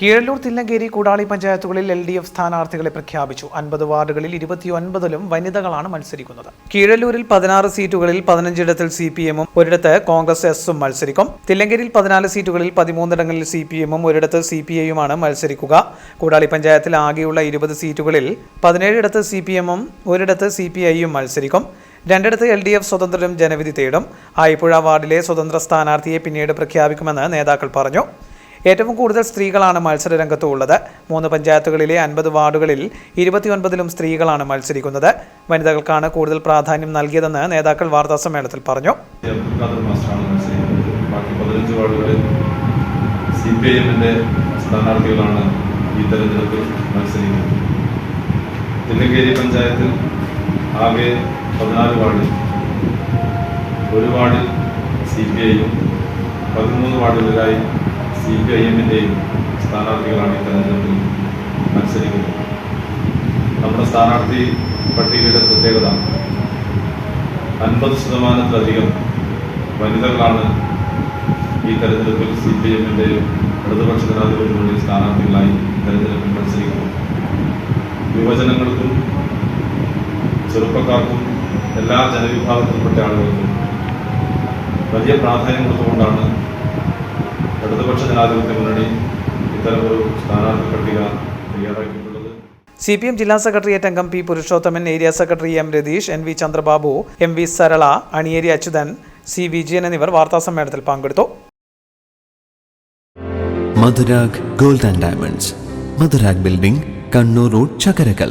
Keezhallur Thillankeri Koodali പഞ്ചായത്തുകളിൽ L D F സ്ഥാനാർത്ഥികളെ പ്രഖ്യാപിച്ചു. അൻപത് വാർഡുകളിൽ ഇരുപത്തിയൊൻപതിലും വനിതകളാണ് മത്സരിക്കുന്നത്. കീഴല്ലൂരിൽ പതിനാറ് സീറ്റുകളിൽ പതിനഞ്ചിടത്തിൽ സി പി എമ്മും ഒരിടത്ത് കോൺഗ്രസ് എസും മത്സരിക്കും. തില്ലങ്കേരിയിൽ പതിനാല് സീറ്റുകളിൽ പതിമൂന്നിടങ്ങളിൽ സി പി എമ്മും ഒരിടത്ത് സി പി ഐയുമാണ് മത്സരിക്കുക. കൂടാളി പഞ്ചായത്തിൽ ആകെയുള്ള ഇരുപത് സീറ്റുകളിൽ പതിനേഴിടത്ത് സി പി എമ്മും ഒരിടത്ത് സി പി ഐയും മത്സരിക്കും. രണ്ടിടത്ത് എൽ ഡി എഫ് സ്വതന്ത്രരും ജനവിധി തേടും. ആയിപ്പുഴ വാർഡിലെ സ്വതന്ത്ര സ്ഥാനാർത്ഥിയെ പിന്നീട് പ്രഖ്യാപിക്കുമെന്ന് നേതാക്കൾ പറഞ്ഞു. ഏറ്റവും കൂടുതൽ സ്ത്രീകളാണ് മത്സര രംഗത്ത് ഉള്ളത് മൂന്ന് പഞ്ചായത്തുകളിലെ അൻപത് വാർഡുകളിൽ ഇരുപത്തിയൊൻപതിലും സ്ത്രീകളാണ് മത്സരിക്കുന്നത്. വനിതകൾക്കാണ് കൂടുതൽ പ്രാധാന്യം നൽകിയതെന്ന് നേതാക്ൾ വാർത്താസമ്മേളനത്തിൽ പറഞ്ഞു. സി പഞ്ചായത്തിൽ ആകെ പതിനാല് വാർഡിൽ ഒരു വാർഡിൽ സി പി ഐയും പതിമൂന്ന് വാർഡുകളിലായി സി പി ഐ എമ്മിന്റെയും സ്ഥാനാർത്ഥികളാണ് ഈ തെരഞ്ഞെടുപ്പിൽ മത്സരിക്കുന്നത്. നമ്മുടെ സ്ഥാനാർത്ഥി പട്ടികയുടെ പ്രത്യേകത അൻപത് ശതമാനത്തിലധികം വനിതകളാണ് ഈ തെരഞ്ഞെടുപ്പിൽ സി പി എമ്മിന്റെയും ഇടതുപക്ഷ ജനാധിപത്യങ്ങളുടെയും സ്ഥാനാർത്ഥികളായി തെരഞ്ഞെടുപ്പിൽ മത്സരിക്കുന്നു. യുവജനങ്ങൾക്കും ചെറുപ്പക്കാർക്കും എല്ലാ ജനവിഭാഗത്തിൽപ്പെട്ട ആളുകൾക്കും വലിയ പ്രാധാന്യം കൊടുത്തുകൊണ്ടാണ് ഇടതുപക്ഷ ജനാധിപത്യ മുന്നണി ഇത്തരമൊരു സ്ഥാനാർത്ഥി പട്ടിക തയ്യാറാക്കിയിട്ടുള്ളത്. സി പി എം ജില്ലാ സെക്രട്ടേറിയറ്റ് അംഗം P Purushothaman area secretary M Ratheesh N V Chandrababu M V Sarala Aniyeri Achuthan C Vijayan എന്നിവർ വാർത്താസമ്മേളനത്തിൽ പങ്കെടുത്തു. Madhurag gold and diamonds. Madhurag building Kannur road Chakkarakkal